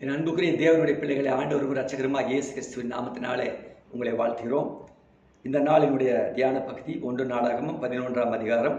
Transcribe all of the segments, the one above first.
என் அன்புக்குரிய தேவனுடைய பிள்ளைகளை ஆண்டவரும் ரட்சகருமாக இயேசு கிறிஸ்துவின் நாமத்தினாலே உங்களை வாழ்த்துகிறோம். இந்த நாளினுடைய தியான பகுதி ஒன்று நாளாகமும் பதினொன்றாம் அதிகாரம்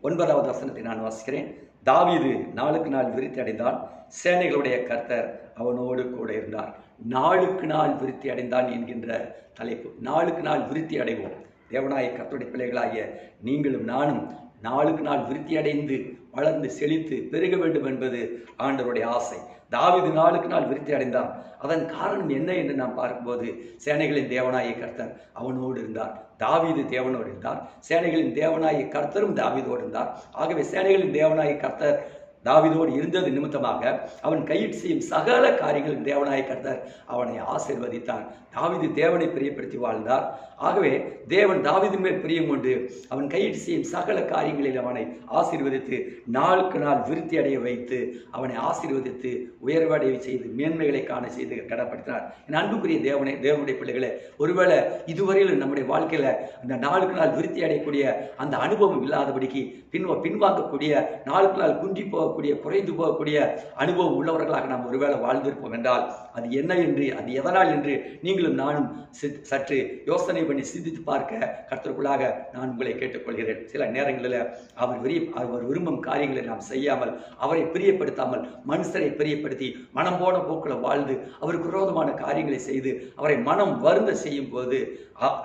ஒன்பதாவது வசனத்தை நான் வாசிக்கிறேன். தாவீது நாளுக்கு நாள் விருத்தி அடைந்தான். சேனைகளுடைய கர்த்தர் அவனோடு கூட இருந்தார். நாளுக்கு நாள் விருத்தி அடைந்தான் என்கின்ற தலைப்பு. நாளுக்கு நாள் விருத்தி அடைவோம். தேவனாய கர்த்தருடைய பிள்ளைகளாகிய நீங்களும் நானும் நாளுக்கு நாள் விருத்தி அடைந்து வளர்ந்து செழித்து பெருக வேண்டும் என்பது ஆண்டவருடைய ஆசை. தாவீது நாளுக்கு நாள் விருத்தி அடைந்தான். அதன் காரணம் என்ன என்று நாம் பார்க்கும்போது சேனைகளின் தேவனாய கர்த்தர் அவனோடு இருந்தார். தாவீது தேவனோடு இருந்தார். சேனைகளின் தேவனாய கர்த்தரும் தாவிதோடு இருந்தார். ஆகவே சேனைகளின் தேவனாய கர்த்தர் தாவிதோடு இருந்தது நிமித்தமாக அவன் கையிட்டு செய்யும் சகல காரியங்களும் தேவனாய் கர்த்தர் அவனை ஆசீர்வதித்தார். தாவிது தேவனை பிரியப்படுத்தி வாழ்ந்தார். ஆகவே தேவன் தாவீதின் மேல் பிரியம் கொண்டு அவன் கையிட்டு செய்யும் சகல காரியங்களில் அவனை ஆசீர்வதித்து நாளுக்கு நாள் விருத்தி அடைய வைத்து அவனை ஆசீர்வதித்து உயர்வடைய செய்து மேன்மைகளை காண செய்து கடப்படுத்தினார் என் அன்புக்குரிய தேவனை தேவனுடைய பிள்ளைகளை ஒருவேளை இதுவரையிலும் நம்முடைய வாழ்க்கையில் அந்த நாளுக்கு நாள் விருத்தி அடையக்கூடிய அந்த அனுபவம் இல்லாதபடிக்கு பின்வ பின்வாங்கக்கூடிய நாளுக்கு நாள் குன்றி போகக்கூடிய குறைந்து போகக்கூடிய அனுபவம் உள்ளவர்களாக நாம் ஒருவேளை வாழ்ந்திருப்போம் என்றால் அது என்ன என்று அது எதனால் என்று நீங்களும் நானும் சி- சற்று யோசனை பண்ணி சிந்தித்து பார்க்க கருத்தருக்குள்ளாக நான் உங்களை கேட்டுக்கொள்கிறேன். சில நேரங்களில் அவர் விரிய அவர் விரும்பும் காரியங்களை நாம் செய்யாமல் அவரை பிரியப்படுத்தாமல் மனுஷரை பிரியப்படுத்தி மனம் போன போக்கில் வாழ்ந்து அவருக்கு விரோதமான காரியங்களை செய்து அவரை மனம் வருந்த செய்யும் போது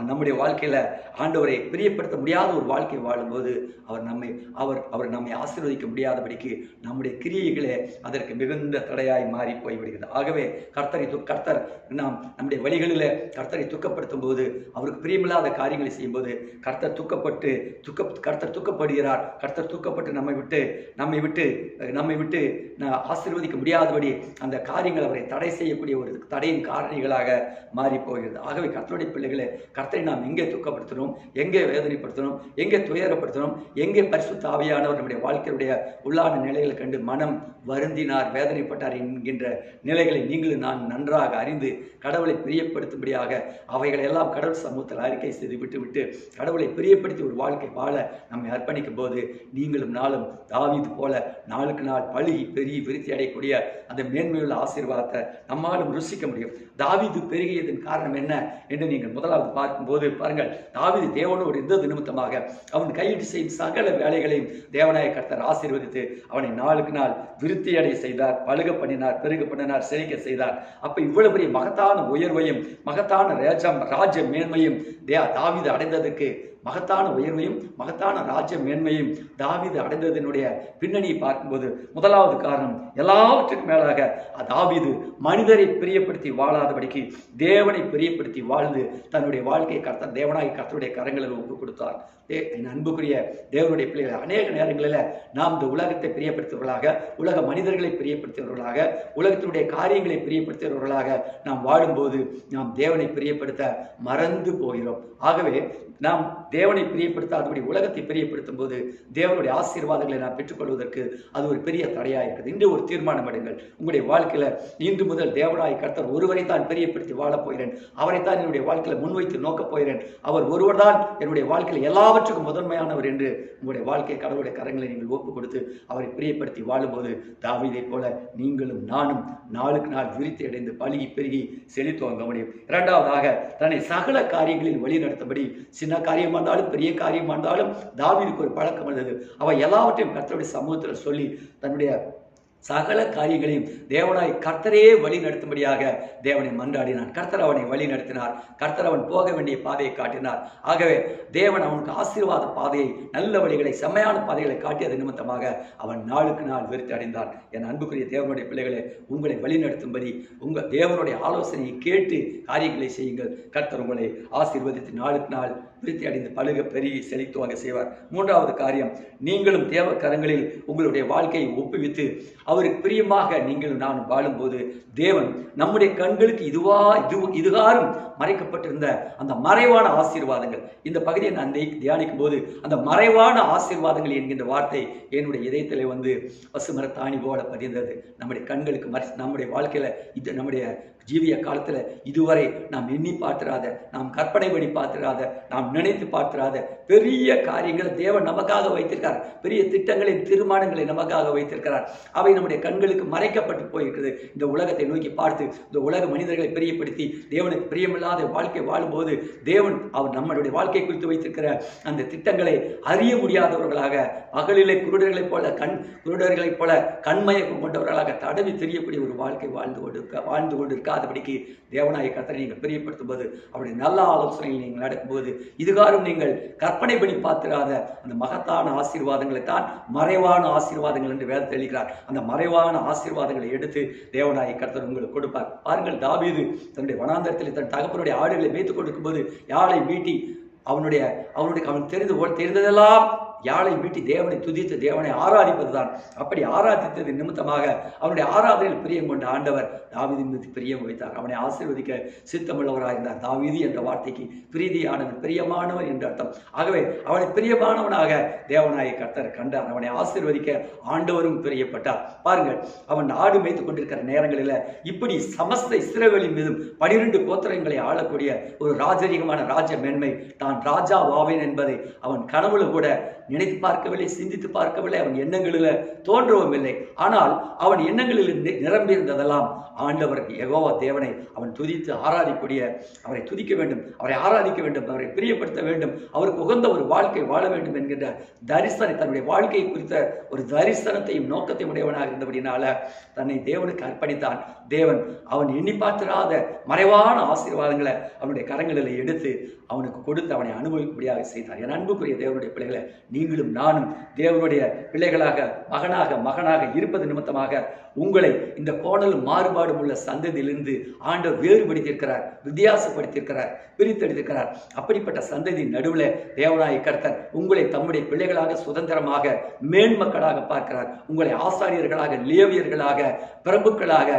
நம்முடைய வாழ்க்கையில் ஆண்டவரை பிரியப்படுத்த முடியாத ஒரு வாழ்க்கை வாழும்போது அவர் நம்மை அவர் அவர் நம்மை ஆசீர்வதிக்க முடியாதபடிக்கு நம்முடைய கிரியைகளே அதற்கு மிகுந்த தடையாய் மாறி போய்விடுகிறது. ஆகவே கர்த்தரை து கர்த்தர் நாம் நம்முடைய வழிகளில் கர்த்தரை துக்கப்படுத்தும் போது அவருக்கு பிரியமில்லாத காரியங்களை செய்யும்போது கர்த்தர் துக்கப்பட்டு துக்க கர்த்தர் துக்கப்படுகிறார். கர்த்தர் துக்கப்பட்டு நம்மை விட்டு நம்மை விட்டு நம்மை விட்டு நான் ஆசீர்வதிக்க முடியாதபடி அந்த காரியங்கள் அவரை தடை செய்யக்கூடிய ஒரு தடையின் காரணிகளாக மாறி போகிறது. ஆகவே கர்த்தருடைய பிள்ளைகளை கர்த்தரை நாம் எங்கே துக்கப்படுத்தணும் எங்கே வேதனைப்படுத்தணும் எங்கே துயரப்படுத்தணும் எங்கே பரிசுத்த ஆவியானவர் நம்முடைய வாழ்க்கையுடைய உள்ளான நிலைகளை கண்டு மனம் வருந்தினார் வேதனைப்பட்டார் என்கின்ற நிலைகளை நீங்களும் நான் நன்றாக அறிந்து கடவுளை பிரியப்படுத்தும்படியாக அவைகளை எல்லாம் கடவுள் சமூகத்தில் அறிக்கை செய்து விட்டு விட்டு கடவுளை பிரியப்படுத்தி ஒரு வாழ்க்கை வாழ நம்மை அர்ப்பணிக்கும் போது நீங்களும் நாளும் தாவீது போல நாளுக்கு நாள் பழுகி பெருகி விருத்தி அடையக்கூடிய அந்த மேன்மையுள்ள ஆசீர்வாதத்தை நம்மாலும் ருசிக்க முடியும். தாவீது பெருகியதன் காரணம் என்ன? என்று நீங்கள் முதலாவது பார்க்கும்போது பாருங்கள் தாவீது தேவனோடு இருந்தது நிமித்தமாக அவன் கையிட்டு செய்யும் சகல வேலைகளையும் தேவனாய கர்த்தர் ஆசீர்வதித்து அவனை நாளுக்கு நாள் விருத்தி அடைய செய்தார் பழுக பண்ணினார் பெருக பண்ணினார் செழிக்க செய்தார். அப்ப இவ்வளவு பெரிய மகத்தான உயர்வையும் மகத்தான ராஜம் ராஜ மேன்மையும் தே தாவிது அடைந்ததற்கு மகத்தான உயர்வையும் மகத்தான ராஜ்ய மேன்மையும் தாவீது அடைந்ததனுடைய பின்னணியை பார்க்கும்போது முதலாவது காரணம் எல்லாவற்றுக்கும் மேலாக தாவீது மனிதரை பிரியப்படுத்தி வாழாதபடிக்கு தேவனை பிரியப்படுத்தி வாழ்ந்து தன்னுடைய வாழ்க்கையை கர்த்த தேவனாய் கர்த்தருடைய கரங்களில் ஒப்பு கொடுத்தார். என் அன்புக்குரிய தேவனுடைய பிள்ளைகள் அநேக நேரங்களில் நாம் இந்த உலகத்தை பிரியப்படுத்துவர்களாக உலக மனிதர்களை பிரியப்படுத்தியவர்களாக உலகத்தினுடைய காரியங்களை பிரியப்படுத்துகிறவர்களாக நாம் வாழும்போது நாம் தேவனை பிரியப்படுத்த மறந்து போகிறோம். ஆகவே நாம் தேவனை பிரியப்படுத்தாதபடி உலகத்தை பிரியப்படுத்தும் போது தேவனுடைய ஆசீர்வாதங்களை நான் பெற்றுக்கொள்வதற்கு அது ஒரு பெரிய தடையாக இருக்குது. இன்று ஒரு தீர்மானம் எடுங்கள். உங்களுடைய வாழ்க்கையில இன்று முதல் தேவனாய் கர்த்தர் ஒருவரை தான் பிரியப்படுத்தி வாழப் போகிறேன். அவரைத்தான் என்னுடைய வாழ்க்கையில முன்வைத்து நோக்கப் போகிறேன். அவர் ஒருவர் தான் என்னுடைய வாழ்க்கையில் எல்லாவற்றுக்கும் முதன்மையானவர் என்று உங்களுடைய வாழ்க்கை கடவுளுடைய கரங்களை நீங்கள் ஒப்பு கொடுத்து அவரை பிரியப்படுத்தி வாழும்போது தாவிதை போல நீங்களும் நானும் நாளுக்கு நாள் விரித்து அடைந்து பழகி பெருகி செழித்துவங்க முடியும். இரண்டாவதாக தன்னை சகல காரியங்களில் வழி நடத்தபடி சின்ன காரியமா இருந்தாலும் பெரிய காரியமா இருந்தாலும் தாவிதுக்கு ஒரு பழக்கம் இருந்தது அவள் எல்லாவற்றையும் கர்த்தருடைய சமூகத்தில் சொல்லி தன்னுடைய சகல காரியங்களையும் தேவனாய் கர்த்தரே வழி நடத்தும்படியாக தேவனை மன்றாடினான். கர்த்தர் அவனை வழி நடத்தினார். கர்த்தர் அவன் போக வேண்டிய பாதையை காட்டினார். ஆகவே தேவன் அவனுக்கு ஆசீர்வாத பாதையை நல்ல வழிகளை செம்மையான பாதைகளை காட்டியது நிமித்தமாக அவன் நாளுக்கு நாள் விருத்தி அடைந்தான். என் அன்புக்குரிய தேவனுடைய பிள்ளைகளை உங்களை வழி நடத்தும்படி உங்கள் தேவனுடைய ஆலோசனையை கேட்டு காரியங்களை செய்யுங்கள். கர்த்தர் உங்களை ஆசீர்வதித்து நாளுக்கு நாள் விருத்தி அடைந்து பழுக பெருகி செழித்துவாங்க செய்வார். மூன்றாவது காரியம் நீங்களும் தேவ கரங்களில் உங்களுடைய வாழ்க்கையை ஒப்புவித்து அவருக்கு பிரியமாக நீங்களும் நானும் வாழும்போது தேவன் நம்முடைய கண்களுக்கு இதுவா இது இதுகாரும் மறைக்கப்பட்டிருந்த அந்த மறைவான ஆசீர்வாதங்கள். இந்த பகுதியை நான் தியானிக்கும் போது அந்த மறைவான ஆசீர்வாதங்கள் என்கின்ற வார்த்தை என்னுடைய இதயத்திலே வந்து பசுமரத்தாணி போல பதிந்தது. நம்முடைய கண்களுக்கு மறை நம்முடைய வாழ்க்கையில இது நம்முடைய ஜீவிய காலத்தில் இதுவரை நாம் எண்ணி பார்த்திராத நாம் கற்பனை படி பார்த்திராத நாம் நினைத்து பார்த்திராத பெரிய காரியங்களை தேவன் நமக்காக வைத்திருக்கார் பெரிய திட்டங்களை தீர்மானங்களை நமக்காக வைத்திருக்கிறார். அவை நம்முடைய கண்களுக்கு மறைக்கப்பட்டு போயிருக்கிறது. இந்த உலகத்தை நோக்கி பார்த்து இந்த உலக மனிதர்களை பிரியப்படுத்தி தேவனுக்கு பிரியமில்லாத வாழ்க்கை வாழும்போது தேவன் அவர் நம்மளுடைய வாழ்க்கை குறித்து வைத்திருக்கிற அந்த திட்டங்களை அறிய முடியாதவர்களாக பகலிலே குருடர்களைப் போல கண் குருடர்களைப் போல கண்மயக்கம் கொண்டவர்களாக தடவி தெரியக்கூடிய ஒரு வாழ்க்கை வாழ்ந்து கொண்டு வாழ்ந்து கொண்டு இருக்காதபடிக்கு தேவனாய கர்த்தரை நீங்கள் பிரியப்படுத்தும் போது அவருடைய நல்ல ஆலோசனைகள் நீங்கள் நடக்கும்போது இதுகாரும் நீங்கள் கற்பனை பண்ணி பார்த்திராத அந்த மகத்தான ஆசீர்வாதங்களை தான் மறைவான ஆசீர்வாதங்கள் என்று வேலை தெளிக்கிறார் அந்த மறைவான ஆசீர்வாதங்களை எடுத்து தேவனாய கர்த்தர் உங்களுக்கு கொடுப்பார். பாருங்கள் தாவீது தன்னுடைய வனாந்தரத்தில் தன் தகப்பனுடைய ஆடுகளை மேய்த்துக் கொடுக்கும்போது யாழை மீட்டி அவனுடைய அவனுடைய அவன் தெரிந்து தெரிந்ததெல்லாம் யாழை மீட்டி தேவனை துதித்து தேவனை ஆராதிப்பதுதான். அப்படி ஆராதித்தது நிமித்தமாக அவனுடைய ஆராதனையில் பிரியம் கொண்ட ஆண்டவர் தாவிதின் மீது பிரியம் வைத்தார். அவனை ஆசீர்வதிக்க சித்தமுள்ளவராக இருந்தார் தாவிதி என்ற வார்த்தைக்கு பிரீதியானவன் பிரியமானவன் என்று அர்த்தம். ஆகவே அவனை பிரியமானவனாக தேவனாய கர்த்தர் கண்டார். அவனை ஆசீர்வதிக்க ஆண்டவரும் பிரியப்பட்டார். பாருங்கள் அவன் நாடு மேய்த்து கொண்டிருக்கிற நேரங்களில் இப்படி சமஸ்த இஸ்ரவேலின் மீதும் பனிரெண்டு கோத்திரங்களை ஆளக்கூடிய ஒரு ராஜரீகமான ராஜ மேன்மை தான் ராஜா வாவேன் என்பதை அவன் கனவுல கூட நினைத்து பார்க்கவில்லை சிந்தித்து பார்க்கவில்லை அவன் எண்ணங்களில் தோன்றவும் இல்லை. ஆனால் அவன் எண்ணங்களில் நிரம்பியிருந்ததெல்லாம் ஆண்டவர் எகோவா தேவனை அவன் துதித்து ஆராதிக்கூடிய அவரை துதிக்க வேண்டும் அவரை ஆராதிக்க வேண்டும் அவரை பிரியப்படுத்த வேண்டும் அவருக்கு உகந்த ஒரு வாழ்க்கை வாழ வேண்டும் என்கின்ற தரிசனை தன்னுடைய வாழ்க்கை குறித்த ஒரு தரிசனத்தையும் நோக்கத்தையும் உடையவனாக இருந்தபடினால தன்னை தேவனுக்கு அர்ப்பணித்தான். தேவன் அவன் எண்ணி பார்த்திராத மறைவான ஆசீர்வாதங்களை அவனுடைய கரங்களில் எடுத்து அவனுக்கு கொடுத்து அவனை அனுபவிக்கும்படியாக செய்தார். என் அன்புக்குரிய தேவனுடைய பிள்ளைகளை நீங்களும் நானும் தேவனுடைய பிள்ளைகளாக மகனாக மகனாக இருப்பது நிமித்தமாக உங்களை இந்த கோணலும் மாறுபாடும் உள்ள சந்ததியிலிருந்து ஆண்டவர் வேறுபடுத்தியிருக்கிறார் வித்தியாசப்படுத்தியிருக்கிறார் பிரித்தெடுத்திருக்கிறார். அப்படிப்பட்ட சந்ததி நடுவில் தேவனாய் கர்த்தர் உங்களை தம்முடைய பிள்ளைகளாக சுதந்திரமாக மேன்மக்களாக பார்க்கிறார். உங்களை ஆசாரியர்களாக லேவியர்களாக பிரபுக்களாக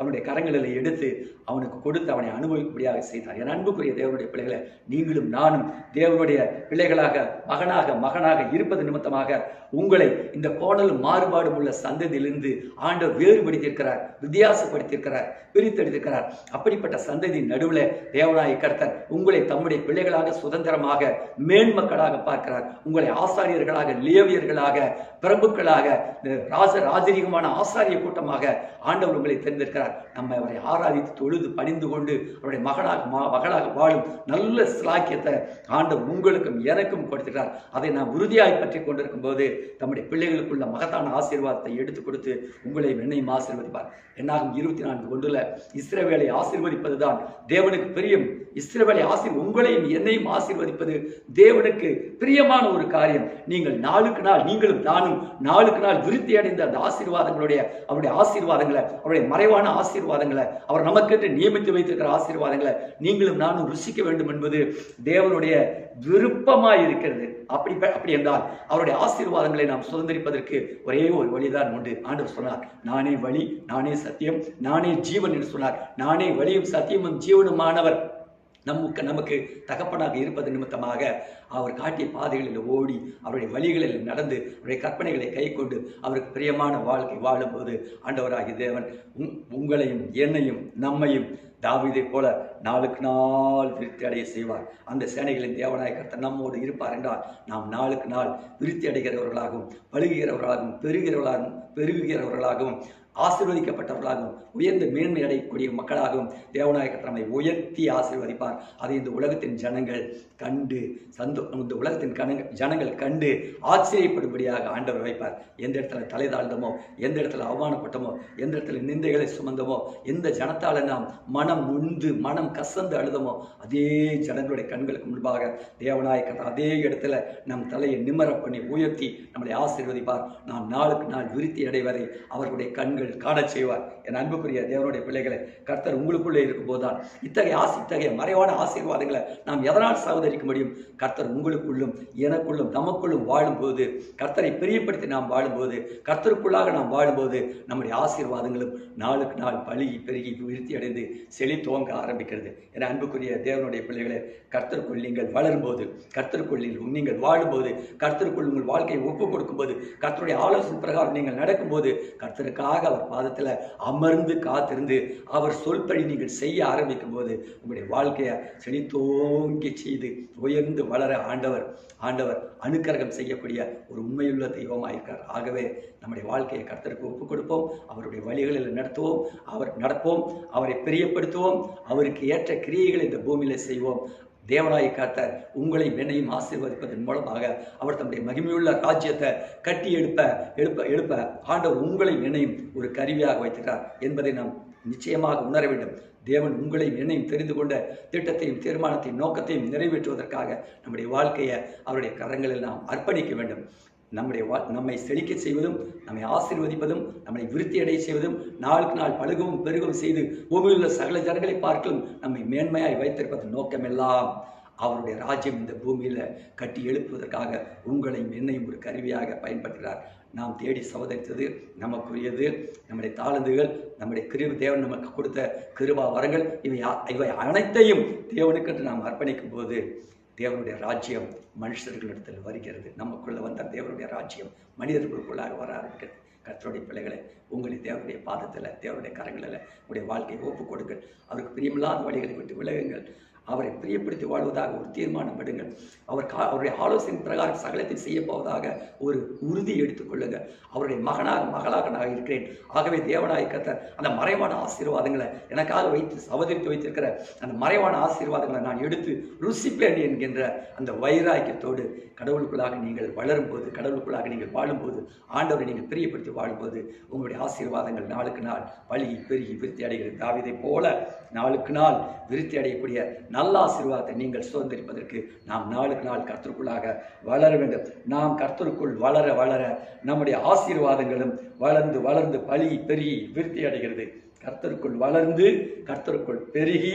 அவனுடைய கரங்களில் எடுத்து அவனுக்கு கொடுத்து அவனை அனுபவிக்கும்படியாக செய்தார். என் அன்புக்குரிய தேவனுடைய பிள்ளைகளை நீங்களும் நானும் தேவனுடைய பிள்ளைகளாக மகனாக மகனாக இருப்பது நிமித்தமாக உங்களை இந்த கோணலும் மாறுபாடும் உள்ள சந்ததியிலிருந்து ஆண்டவர் வேறுபடுத்தியிருக்கிறார் வித்தியாசப்படுத்தியிருக்கிறார் பிரித்தெடுத்திருக்கிறார். அப்படிப்பட்ட சந்ததியின் நடுவில் தேவனாய கர்த்தர் உங்களை தம்முடைய பிள்ளைகளாக சுதந்திரமாக மேன்மக்களாக பார்க்கிறார். உங்களை ஆசாரியர்களாக லேவியர்களாக பிரபுக்களாக ராச ராஜ ராஜரீகமான ஆசாரிய கூட்டமாக ஆண்டவர் உங்களை தெரிந்திருக்கிறார் நம்ம அவரை ஆராதித்து தொழுது பணிந்து கொண்டு அவருடைய மகனாக மகளாக வாழும் நல்ல சிலாக்கியத்தை ஆண்டவர் உங்களுக்கும் எனக்கும் கொடுத்துட்டார் அதை நாம் உறுதியாய் பற்றி கொண்டிருக்கும் போது தம்முடைய பிள்ளைகளுக்குள்ள மகத்தான ஆசீர்வாதத்தை எடுத்து கொடுத்து உங்களையும் என்னையும் ஆசீர்வதிப்பார். என்னாகும் இருபத்தி நான்கு ஒன்றுல இஸ்ரவேலை ஆசீர்வதிப்பதுதான் தேவனுக்கு பிரியம். இஸ்ரவேலை ஆசீர் உங்களையும் என்னையும் ஆசீர்வதிப்பது தேவனுக்கு பிரியமான ஒரு காரியம். நீங்கள் நாளுக்கு நாள் நீங்களும் நானும் நாளுக்கு நாள் விருத்தி அடைந்த அந்த ஆசீர்வாதங்களுடைய அவருடைய ஆசீர்வாதங்களை அவருடைய மறைவான ஆசீர்வாதங்களை அவர் நமக்கென்று நியமித்து வைத்திருக்கிற ஆசீர்வாதங்களை நீங்களும் நானும் ருசிக்க வேண்டும் என்பது தேவனுடைய விருப்பமாய் இருக்கிறது. அப்படி அப்படி என்றால் அவருடைய ஆசீர்வாதங்களை நாம் சுதந்திரிப்பதற்கு ஒரே ஒரு வழிதான் உண்டு. ஆண்டவர் சொன்னார் நானே வழி நானே சத்தியம் நானே ஜீவன் என்று சொன்னார். நானே வழியும் சத்தியமும் ஜீவனுமானவர். நமக்கு நமக்கு தகப்பனாக இருப்பது நிமித்தமாக அவர் காட்டிய பாதைகளில் ஓடி அவருடைய வழிகளில் நடந்து அவருடைய கற்பனைகளை கைக்கொண்டு அவருக்கு பிரியமான வாழ்க்கை வாழும்போது ஆண்டவராகிய தேவன் உங்- உங்களையும் என்னையும் நம்மையும் தாவிதை போல நாளுக்கு நாள் விருத்தி அடைய செய்வார். அந்த சேனைகளின் தேவனாய கர்த்தர் நம்மோடு இருப்பார் என்றால் நாம் நாளுக்கு நாள் விருத்தி அடைகிறவர்களாகவும் பழுகுகிறவர்களாகவும் பெருகிறவர்களாகவும் பெருகுகிறவர்களாகவும் ஆசீர்வதிக்கப்பட்டவர்களாகவும் உயர்ந்த மேன்மை அடையக்கூடிய மக்களாகவும் தேவநாயக நம்மை உயர்த்தி ஆசீர்வதிப்பார். அதை இந்த உலகத்தின் ஜனங்கள் கண்டு சந்தோ இந்த உலகத்தின் கணங்க ஜனங்கள் கண்டு ஆச்சரியப்படும்படியாக ஆண்டவர் வைப்பார் எந்த இடத்துல தலை தாழ்ந்தமோ எந்த இடத்துல அவமானப்பட்டமோ எந்த இடத்துல நிந்தைகளை சுமந்தமோ எந்த ஜனத்தால நாம் மனம் நொந்து மனம் கசந்து அழுதமோ அதே ஜனங்களுடைய கண்களுக்கு முன்பாக தேவநாயகர் அதே இடத்துல நம் தலையை நிமர பண்ணி உயர்த்தி நம்மளை ஆசீர்வதிப்பார். நாம் நாளுக்கு நாள் விருத்தி அடைவரை அவர்களுடைய கண்கள் காணச் செய்வார். என் அன்புக்குரிய தேவனுடைய பிள்ளைகளை கர்த்தர் உங்களுக்குள்ளே இருக்கும்போதுதான் இத்தகைய ஆசை இத்தகைய மறைவான ஆசீர்வாதங்களை நாம் எதனால் சகோதரிக்க முடியும்? கர்த்தர் உங்களுக்குள்ளும் எனக்குள்ளும் நமக்குள்ளும் வாழும்போது கர்த்தரை பிரியப்படுத்தி நாம் வாழும்போது கர்த்தருக்குள்ளாக நாம் வாழும்போது நம்முடைய ஆசீர்வாதங்களும் நாளுக்கு நாள் பழுகி பெருகி விருத்தி அடைந்து செழித்தோங்க ஆரம்பிக்கிறது. என அன்புக்குரிய தேவனுடைய பிள்ளைகளை கர்த்தருக்குள் நீங்கள் வளரும்போது கர்த்தருக்குள் நீங்கள் வாழும்போது கர்த்தருக்குள் உங்கள் வாழ்க்கையை ஒப்பு கொடுக்கும்போது கர்த்தருடைய ஆலோசனை பிரகாரம் நீங்கள் நடக்கும்போது கர்த்தருக்காக அவர் பாதத்தில் அமர்ந்து காத்திருந்து அவர் சொல்படி நீங்கள் செய்ய ஆரம்பிக்கும் போது உங்களுடைய வாழ்க்கையை செழித்தோங்கி செய்து உயர்ந்து வளர ஆண்டவர் ஆண்டவர் அணுக்கரகம் செய்யக்கூடிய ஒரு உண்மையுள்ள தெய்வமாக இருக்கார் ஆகவே நம்முடைய வாழ்க்கையை கர்த்தருக்கு ஒப்புக் கொடுப்போம் அவருடைய வழிகளில் நடத்துவோம். அவர் நடப்போம். அவரை பிரியப்படுத்துவோம். அவருக்கு ஏற்ற கிரியைகளை இந்த பூமியில் செய்வோம். தேவனாய் காத்த உங்களை என்னையும் ஆசீர்வதிப்பதன் மூலமாக அவர் தம்முடைய மகிமையுள்ள ராஜ்யத்தை கட்டி எழுப்ப எழுப்ப எழுப்ப ஆண்டவர் உங்களை என்னையும் ஒரு கருவியாக வைத்திருக்கிறார் என்பதை நாம் நிச்சயமாக உணர வேண்டும். தேவன் உங்களை என்னையும் தெரிந்து கொண்ட திட்டத்தையும் தீர்மானத்தையும் நோக்கத்தையும் நிறைவேற்றுவதற்காக நம்முடைய வாழ்க்கையை அவருடைய கரங்களில் நாம் அர்ப்பணிக்க வேண்டும். நம்முடைய வா நம்மை செழிக்க செய்வதும் நம்மை ஆசீர்வதிப்பதும் நம்மை விருத்தி அடைய செய்வதும் நாளுக்கு நாள் பழுகவும் பெருகவும் செய்து பூமியில் உள்ள சகல ஜனங்களை பார்க்கலும் நம்மை மேன்மையாய் வைத்திருப்பதன் நோக்கமெல்லாம் அவருடைய ராஜ்யம் இந்த பூமியில் கட்டி எழுப்புவதற்காக உங்களையும் என்னையும் ஒரு கருவியாக பயன்படுத்துகிறார். நாம் தேடி சோதரித்தது நமக்குரியது. நம்முடைய தாளந்துகள் நம்முடைய கிருவி தேவன் நமக்கு கொடுத்த கிருபா வரங்கள் இவை இவை அனைத்தையும் தேவனுக்கென்று நாம் அர்ப்பணிக்கும் போது தேவனுடைய ராஜ்யம் மனுஷர்களிடத்தில் வருகிறது. நமக்குள்ளே வந்த தேவனுடைய ராஜ்யம் மனிதர்களுக்குள்ளாக வர ஆரம்பிக்கிறது. கர்த்தருடைய பிள்ளைகளை உங்களை தேவனுடைய பாதத்தில் தேவனுடைய கரங்களில் உங்களுடைய வாழ்க்கையை ஒப்புக் கொடுங்கள். அவருக்கு பிரியமில்லாத வழிகளை விட்டு விலகுங்கள். அவரை பிரியப்படுத்தி வாழ்வதாக ஒரு தீர்மானம் எடுங்கள். அவர் கா அவருடைய ஆலோசனை பிரகாரம் சகலத்தை செய்ய போவதாக ஒரு உறுதி எடுத்துக்கொள்ளுங்க அவருடைய மகனாக மகளாக நான் இருக்கிறேன். ஆகவே தேவனாய் அந்த மறைவான ஆசீர்வாதங்களை எனக்காக வைத்து சவதரித்து வைத்திருக்கிற அந்த மறைவான ஆசீர்வாதங்களை நான் எடுத்து ருசிப்பேன் என்கின்ற அந்த வைராக்கியத்தோடு கடவுளுக்குள்ளாக நீங்கள் வளரும்போது கடவுளுக்குள்ளாக நீங்கள் வாழும்போது ஆண்டவரை நீங்கள் பிரியப்படுத்தி வாழும்போது உங்களுடைய ஆசீர்வாதங்கள் நாளுக்கு நாள் பழகி பெருகி விருத்தி அடைகிறது. தாவிதை போல நாளுக்கு நாள் விருத்தி அடையக்கூடிய நல்ல ஆசீர்வாதத்தை நீங்கள் சுதந்திரிப்பதற்கு நாம் நாளுக்கு நாள் கர்த்தருக்குள்ளாக வளர வேண்டும். நாம் கர்த்தருக்குள் வளர வளர நம்முடைய ஆசீர்வாதங்களும் வளர்ந்து வளர்ந்து பழி பெருகி விருத்தி அடைகிறது கர்த்தருக்குள் வளர்ந்து கர்த்தருக்குள் பெருகி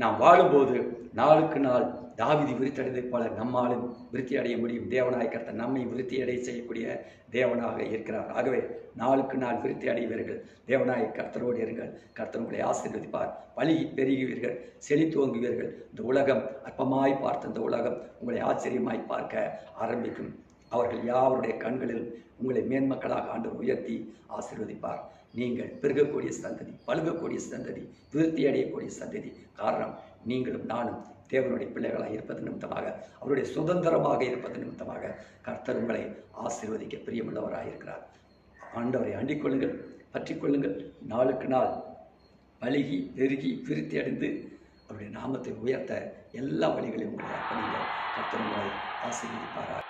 நாம் வாழும்போது நாளுக்கு நாள் தாவிதி விருத்தடைந்தது போல நம்மாலும் விருத்தி அடைய முடியும். தேவனாய் கர்த்தர் நம்மை விருத்தி அடைய செய்யக்கூடிய தேவனாக இருக்கிறார். ஆகவே நாளுக்கு நாள் விருத்தி அடைவீர்கள் தேவனாய் கர்த்தரோடு இருங்கள். கர்த்தர் உங்களை ஆசீர்வதிப்பார். பழி பெருகுவீர்கள். செழித்துவங்குவீர்கள் இந்த உலகம் அற்பமாய் பார்த்த இந்த உலகம் உங்களை ஆச்சரியமாய் பார்க்க ஆரம்பிக்கும். அவர்கள் யாவருடைய கண்களில் உங்களை மேன்மக்களாக ஆண்டு உயர்த்தி ஆசீர்வதிப்பார். நீங்கள் பெருகக்கூடிய சந்ததி பழுகக்கூடிய சந்ததி விருத்தி அடையக்கூடிய சந்ததி. காரணம் நீங்களும் நானும் தேவனுடைய பிள்ளைகளாக இருப்பது நிமித்தமாக அவருடைய சுதந்திரமாக இருப்பது நிமித்தமாக கர்த்தர் உங்களை ஆசீர்வதிக்க பிரியமுள்ளவராக இருக்கிறார். ஆண்டவரை அண்டிக் கொள்ளுங்கள் கொள்ளுங்கள். நாளுக்கு நாள் பழுகி பெருகி விருத்தி அடைந்து அவருடைய நாமத்தை உயர்த்த எல்லா வழிகளையும் உங்களை அர்ப்பணிங்க கர்த்தர் உங்களை ஆசீர்வதிப்பார்கள்